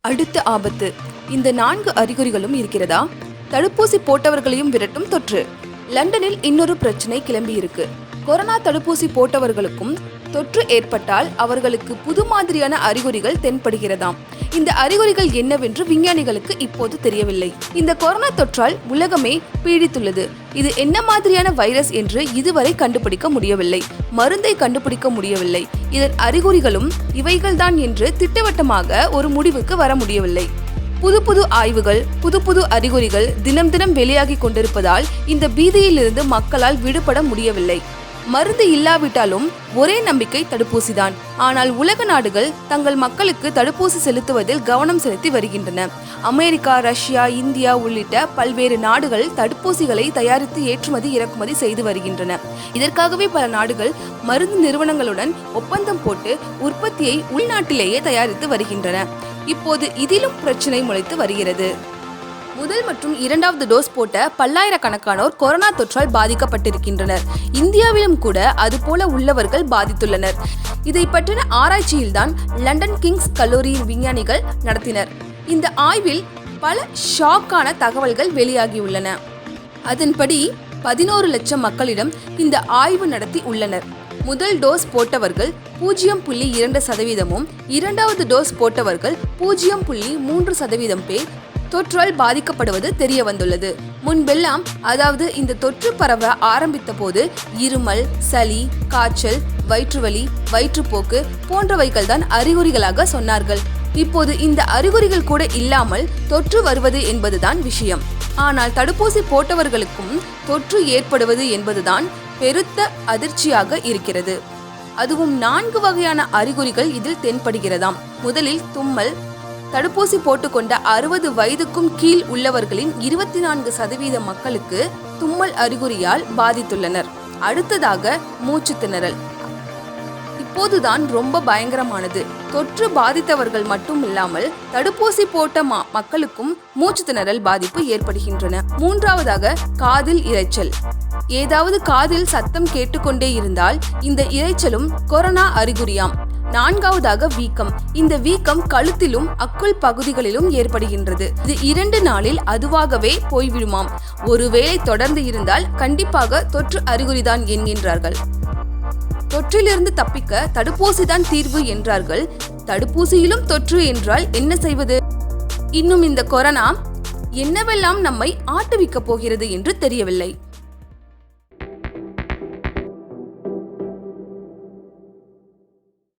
அடுத்த ஆபத்து. இந்த நான்கு அறிகுறிகளும் இருக்கிறதா? தடுப்பூசி போட்டவர்களையும் விரட்டும் தொற்று. லண்டனில் இன்னொரு பிரச்சனை கிளம்பி இருக்கு கொரோனா தடுப்பூசி போட்டவர்களுக்கும் தொற்று ஏற்பட்டால் அவர்களுக்கு புது மாதிரியான அறிகுறிகள் தென்படுகிறதாம். இந்த அறிகுறிகள் என்னவென்று விஞ்ஞானிகளுக்கு இப்போது தெரியவில்லை. இந்த கொரோனா தொற்றால் உலகமே பீடித்துள்ளது. இது என்ன மாதிரியான வைரஸ் என்று இதுவரை கண்டுபிடிக்க முடியவில்லை. மருந்தை கண்டுபிடிக்க முடியவில்லை. இதன் அறிகுறிகளும் இவைகள்தான் என்று திட்டவட்டமாக ஒரு முடிவுக்கு வர முடியவில்லை. புது புது ஆய்வுகள் புது புது அறிகுறிகள் தினம் தினம் வெளியாகி கொண்டிருப்பதால் இந்த பீதியிலிருந்து மக்களால் விடுபட முடியவில்லை. மருந்து இல்லாவிட்டாலும் ஒரே நம்பிக்கை தடுப்பூசிதான். ஆனால் உலக நாடுகள் தங்கள் மக்களுக்கு தடுப்பூசி செலுத்துவதில் கவனம் செலுத்தி வருகின்றன. அமெரிக்கா ரஷ்யா இந்தியா உள்ளிட்ட பல்வேறு நாடுகள் தடுப்பூசிகளை தயாரித்து ஏற்றுமதி இறக்குமதி செய்து வருகின்றன. இதற்காகவே பல நாடுகள் மருந்து நிறுவனங்களுடன் ஒப்பந்தம் போட்டு உற்பத்தியை உள்நாட்டிலேயே தயாரித்து வருகின்றன. இப்போது இதிலும் பிரச்சனை முளைத்து வருகிறது. முதல் மற்றும் இரண்டாவது டோஸ் போட்ட பல்லாயிரக்கணக்கானோர் கொரோனா தொற்றால் பாதிக்கப்பட்டிருக்கின்றனர். இந்தியாவிலும் கூட அதுபோல உள்ளவர்கள் பாதித்துள்ளனர். இதை பற்றின ஆராய்ச்சியில்தான் லண்டன் கிங்ஸ் கல்லூரியின் விஞ்ஞானிகள் நடத்தினர். இந்த ஆய்வில் பல ஷாக்கான தகவல்கள் வெளியாகியுள்ளன. அதன்படி பதினோரு லட்சம் மக்களிடம் இந்த ஆய்வு நடத்தி உள்ளனர். முதல் டோஸ் போட்டவர்கள் பூஜ்ஜியம் புள்ளி இரண்டு சதவீதமும் இரண்டாவது டோஸ் போட்டவர்கள் பூஜ்ஜியம் புள்ளி மூன்று சதவீதம் பேர் தொற்றால் பாதிக்கப்படுவது தெரிய வந்துள்ளது முன்பெல்லாம் அதாவது இந்த தொற்று பரவ ஆரம்பித்த போது இருமல் சளி காய்ச்சல் வயிற்றுவலி வயிற்றுப்போக்கு போன்றவைகள் தான் அறிகுறிகளாக சொன்னார்கள். இப்போது இந்த அறிகுறிகள் கூட இல்லாமல் தொற்று வருவது என்பதுதான் விஷயம். ஆனால் தடுப்பூசி போட்டவர்களுக்கும் தொற்று ஏற்படுவது என்பதுதான் பெருத்த அதிர்ச்சியாக இருக்கிறது. அதுவும் நான்கு வகையான அறிகுறிகள் இதில் தென்படுகிறதாம். முதலில் தும்மல் தடுப்பூசி போட்டுக்கொண்ட அறுபது வயதுக்கும் கீழ் உள்ளவர்களின் இருபத்தி நான்கு சதவீத மக்களுக்கு தும்மல் அறிகுறியால் பாதித்துள்ளனர். அடுத்ததாக மூச்சு திணறல். இப்போதுதான் ரொம்ப பயங்கரமானது. தொற்று பாதித்தவர்கள் மட்டும் இல்லாமல் தடுப்பூசி போட்ட ம- மக்களுக்கும் மூச்சு திணறல் பாதிப்பு ஏற்படுகின்றன. மூன்றாவதாக காதில் இரைச்சல். ஏதாவது காதில் சத்தம் கேட்டுக்கொண்டே இருந்தால் இந்த இரைச்சலும் கொரோனா அறிகுறியாம். நான்காவதாக வீக்கம். இந்த வீக்கம் கழுத்திலும் அக்குள் பகுதிகளிலும் ஏற்படுகின்றது. இது இரண்டு நாளில் அதுவாகவே போய்விடுமாம். ஒருவேளை தொடர்ந்து இருந்தால் கண்டிப்பாக தொற்று அறிகுறிதான் என்கின்றார்கள். தொற்றிலிருந்து தப்பிக்க தடுப்பூசிதான் தீர்வு என்றார்கள். தடுப்பூசியிலும் தொற்று என்றால் என்ன செய்வது? இன்னும் இந்த கொரோனா என்னவெல்லாம் நம்மை ஆட்டுவிக்கப் போகிறது என்று தெரியவில்லை.